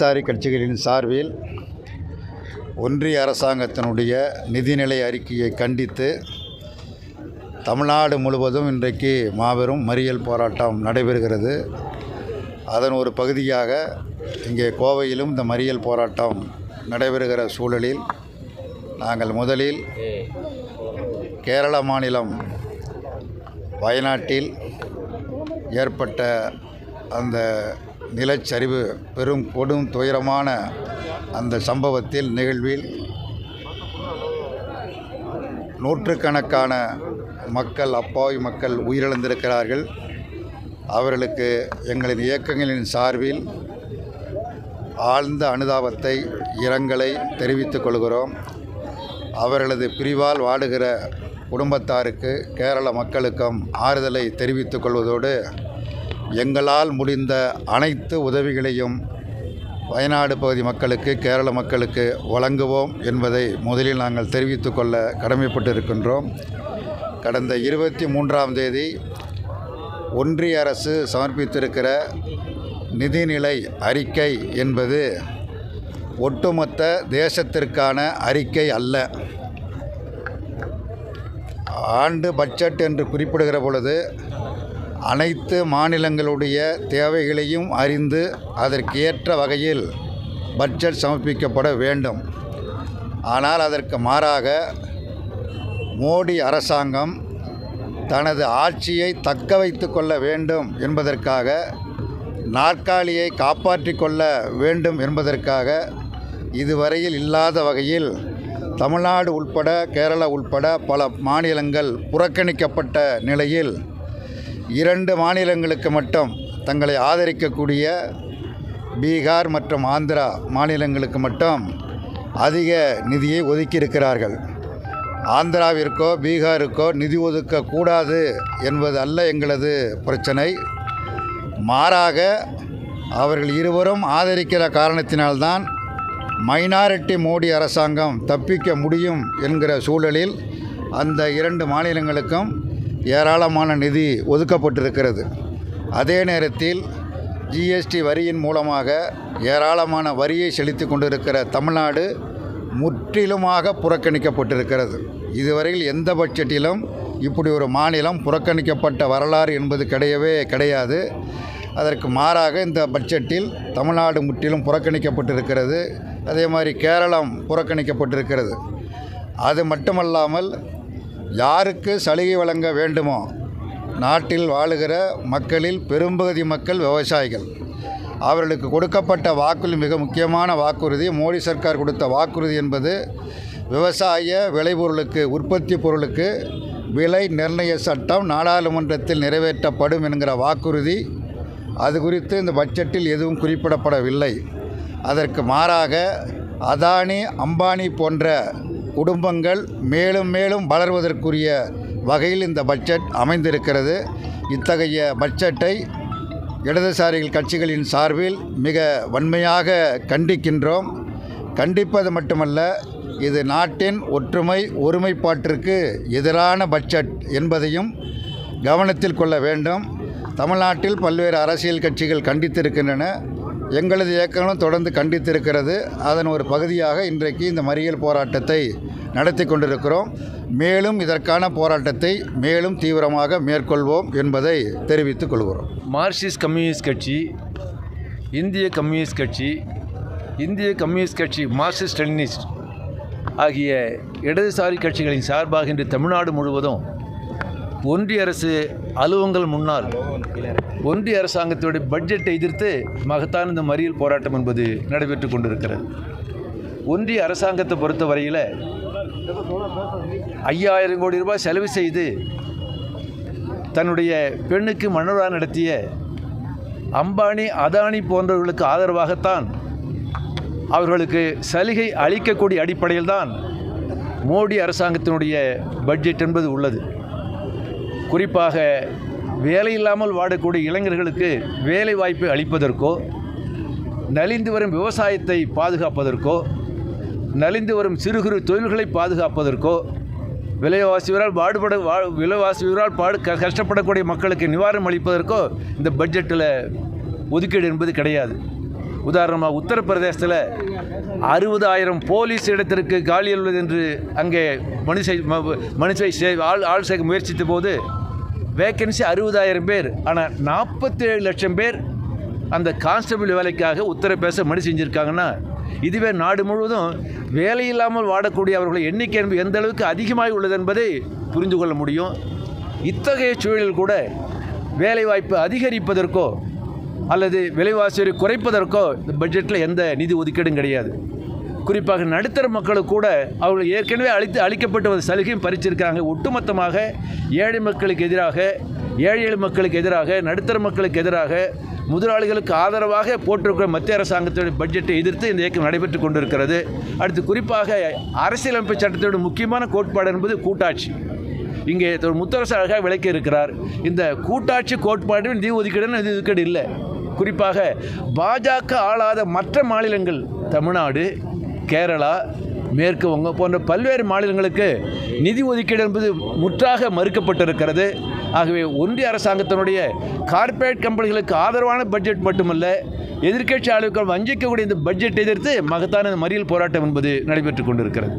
இடதுசாரி கட்சிகளின் சார்பில் ஒன்றிய அரசாங்கத்தினுடைய நிதிநிலை அறிக்கையை கண்டித்து தமிழ்நாடு முழுவதும் இன்றைக்கு மாபெரும் மறியல் போராட்டம் நடைபெறுகிறது. அதன் ஒரு பகுதியாக இங்கே கோவையிலும் இந்த மறியல் போராட்டம் நடைபெறுகிற சூழலில் நாங்கள் முதலில் கேரள மாநிலம் வயநாட்டில் ஏற்பட்ட அந்த நிலச்சரிவு பெரும் கொடும் துயரமான அந்த சம்பவத்தில் நிகழ்வில் நூற்றுக்கணக்கான மக்கள் அப்பாவி மக்கள் உயிரிழந்திருக்கிறார்கள். அவர்களுக்கு எங்களின் இயக்கங்களின் சார்பில் ஆழ்ந்த அனுதாபத்தை இரங்கலை தெரிவித்துக் கொள்கிறோம். அவர்களது பிரிவால் வாடுகிற குடும்பத்தாருக்கு கேரள மக்களுக்கும் ஆறுதலை தெரிவித்துக் கொள்வதோடு எங்களால் முடிந்த அனைத்து உதவிகளையும் வயநாடு பகுதி மக்களுக்கு கேரள மக்களுக்கு வழங்குவோம் என்பதை முதலில் நாங்கள் தெரிவித்து கொள்ள கடமைப்பட்டிருக்கின்றோம். கடந்த இருபத்தி மூன்றாம் தேதி ஒன்றிய அரசு சமர்ப்பித்திருக்கிற நிதிநிலை அறிக்கை என்பது ஒட்டுமொத்த தேசத்திற்கான அறிக்கை அல்ல. ஆண்டு பட்ஜெட் என்று குறிப்பிடுகிற பொழுது அனைத்து மாநிலங்களுடைய தேவைகளையும் அறிந்து அதற்கேற்ற வகையில் பட்ஜெட் சமர்ப்பிக்கப்பட வேண்டும். ஆனால் அதற்கு மாறாக மோடி அரசாங்கம் தனது ஆட்சியை தக்க வைத்து கொள்ள வேண்டும் என்பதற்காக நாற்காலியை காப்பாற்றி கொள்ள வேண்டும் என்பதற்காக இதுவரையில் இல்லாத வகையில் தமிழ்நாடு உட்பட கேரளா உட்பட பல மாநிலங்கள் புறக்கணிக்கப்பட்ட நிலையில் இரண்டு மாநிலங்களுக்கு மட்டும் தங்களை ஆதரிக்கக்கூடிய பீகார் மற்றும் ஆந்திரா மாநிலங்களுக்கு மட்டும் அதிக நிதியை ஒதுக்கியிருக்கிறார்கள். ஆந்திராவிற்கோ பீகாருக்கோ நிதி ஒதுக்கக்கூடாது என்பது அல்ல எங்களது பிரச்சனை. மாறாக அவர்கள் இருவரும் ஆதரிக்கிற காரணத்தினால்தான் மைனாரிட்டி மோடி அரசாங்கம் தப்பிக்க முடியும் என்கிற சூழலில் அந்த இரண்டு மாநிலங்களுக்கும் ஏராளமான நிதி ஒதுக்கப்பட்டிருக்கிறது. அதே நேரத்தில் ஜிஎஸ்டி வரியின் மூலமாக ஏராளமான வரியை செலுத்தி கொண்டிருக்கிற தமிழ்நாடு முற்றிலுமாக புறக்கணிக்கப்பட்டிருக்கிறது. இதுவரையில் எந்த பட்ஜெட்டிலும் இப்படி ஒரு மாநிலம் புறக்கணிக்கப்பட்ட வரலாறு என்பது கிடையவே கிடையாது. அதற்கு மாறாக இந்த பட்ஜெட்டில் தமிழ்நாடு முற்றிலும் புறக்கணிக்கப்பட்டிருக்கிறது. அதே மாதிரி கேரளம் புறக்கணிக்கப்பட்டிருக்கிறது. அது மட்டுமல்லாமல் யாருக்கு சலுகை வழங்க வேண்டுமோ நாட்டில் வாழுகிற மக்களில் பெரும்பகுதி மக்கள் விவசாயிகள். அவர்களுக்கு கொடுக்கப்பட்ட வாக்குறுதி மிக முக்கியமான வாக்குறுதி மோடி சர்க்கார் கொடுத்த வாக்குறுதி என்பது விவசாய விளைபொருளுக்கு உற்பத்தி பொருளுக்கு விலை நிர்ணய சட்டம் நாடாளுமன்றத்தில் நிறைவேற்றப்படும் என்கிற வாக்குறுதி. அது குறித்து இந்த பட்ஜெட்டில் எதுவும் குறிப்பிடப்படவில்லை. அதற்கு மாறாக அதானி அம்பானி போன்ற குடும்பங்கள் மேலும் மேலும் வளர்வதற்குரிய வகையில் இந்த பட்ஜெட் அமைந்திருக்கிறது. இத்தகைய பட்ஜெட்டை இடதுசாரிகள் கட்சிகளின் சார்பில் மிக வன்மையாக கண்டிக்கின்றோம். கண்டிப்பது மட்டுமல்ல இது நாட்டின் ஒற்றுமை ஒருமைப்பாட்டிற்கு எதிரான பட்ஜெட் என்பதையும் கவனத்தில் கொள்ள வேண்டும். தமிழ்நாட்டில் பல்வேறு அரசியல் கட்சிகள் கண்டித்திருக்கின்றன. எங்களது இயக்கங்களும் தொடர்ந்து கண்டித்திருக்கிறது. அதன் ஒரு பகுதியாக இன்றைக்கு இந்த மறியல் போராட்டத்தை நடத்தி கொண்டிருக்கிறோம். மேலும் இதற்கான போராட்டத்தை மேலும் தீவிரமாக மேற்கொள்வோம் என்பதை தெரிவித்துக் கொள்கிறோம். மார்க்சிஸ்ட் கம்யூனிஸ்ட் கட்சி இந்திய கம்யூனிஸ்ட் கட்சி இந்திய கம்யூனிஸ்ட் கட்சி மார்க்சிஸ்ட் லெனினிஸ்ட் ஆகிய இடதுசாரி கட்சிகளின் சார்பாக இன்று தமிழ்நாடு முழுவதும் ஒன்றிய அரசு அலுவலங்கள் முன்னால் ஒன்றிய அரசாங்கத்துடைய பட்ஜெட்டை எதிர்த்து மகத்தான இந்த மறியல் போராட்டம் என்பது நடைபெற்று கொண்டிருக்கிறது. ஒன்றிய அரசாங்கத்தை பொறுத்த வரையில் ஐயாயிரம் கோடி ரூபாய் செலவு செய்து தன்னுடைய பெண்ணுக்கு மனோரா நடத்திய அம்பானி அதானி போன்றவர்களுக்கு ஆதரவாகத்தான் அவர்களுக்கு சலுகை அளிக்கக்கூடிய அடிப்படையில் தான் மோடி அரசாங்கத்தினுடைய பட்ஜெட் என்பது உள்ளது. குறிப்பாக வேலை இல்லாமல் வாடக்கூடிய இளைஞர்களுக்கு வேலை வாய்ப்பை அளிப்பதற்கோ நலிந்து வரும் விவசாயத்தை பாதுகாப்பதற்கோ நலிந்து வரும் சிறு குறு தொழில்களை பாதுகாப்பதற்கோ விலைவாசியவரால் பாடுபட வா விலைவாசியவரால் பாடு க கஷ்டப்படக்கூடிய மக்களுக்கு நிவாரணம் அளிப்பதற்கோ இந்த பட்ஜெட்டில் ஒதுக்கீடு என்பது கிடையாது. உதாரணமாக உத்தரப்பிரதேசத்தில் அறுபதாயிரம் போலீஸ் இடத்திற்கு காலி உள்ளது என்று அங்கே மனுஷை மனுஷை சே ஆள் ஆள் சேர்க்க முயற்சித்த போது வேக்கன்சி அறுபதாயிரம் பேர் ஆனால் நாற்பத்தேழு லட்சம் பேர் அந்த கான்ஸ்டபிள் வேலைக்காக உத்தரப்பிரதேச மனு செஞ்சுருக்காங்கன்னா இதுவே நாடு முழுவதும் வேலை இல்லாமல் வாடக்கூடிய அவர்களை எண்ணிக்கை என்பது எந்த அளவுக்கு அதிகமாக உள்ளது என்பதை புரிந்து கொள்ள முடியும். இத்தகைய சூழலில் கூட வேலைவாய்ப்பு அதிகரிப்பதற்கோ அல்லது விலைவாசியை குறைப்பதற்கோ இந்த பட்ஜெட்டில் எந்த நிதி ஒதுக்கீடும் கிடையாது. குறிப்பாக நடுத்தர மக்களுக்கு கூட அவர்கள் ஏற்கனவே அளித்து அளிக்கப்பட்டு வந்த சலுகையும் பறிச்சிருக்காங்க ஒட்டுமொத்தமாக ஏழை மக்களுக்கு எதிராக ஏழை மக்களுக்கு எதிராக நடுத்தர மக்களுக்கு எதிராக முதலாளிகளுக்கு ஆதரவாக போட்டிருக்கிற மத்திய அரசாங்கத்துடைய பட்ஜெட்டை எதிர்த்து இந்த இயக்கம் நடைபெற்று கொண்டிருக்கிறது. அடுத்து குறிப்பாக அரசியலமைப்பு சட்டத்தோட முக்கியமான கோட்பாடு என்பது கூட்டாட்சி. இங்கே முத்தரசு அழகாக விளக்கி இருக்கிறார் இந்த கூட்டாட்சி கோட்பாடு நிதி ஒதுக்கீடு நிதி ஒதுக்கீடு இல்லை. குறிப்பாக பாஜக ஆளாத மற்ற மாநிலங்கள் தமிழ்நாடு கேரளா மேற்கு வங்கம் போன்ற பல்வேறு மாநிலங்களுக்கு நிதி ஒதுக்கீடு என்பது முற்றாக மறுக்கப்பட்டிருக்கிறது. ஆகவே ஒன்றிய அரசாங்கத்தினுடைய கார்ப்பரேட் கம்பெனிகளுக்கு ஆதரவான பட்ஜெட் மட்டுமல்ல எதிர்க்கட்சி ஆளுக்கள் வஞ்சிக்கக்கூடிய இந்த பட்ஜெட் எதிர்த்து மகத்தான மறியல் போராட்டம் என்பது நடைபெற்று கொண்டிருக்கிறது.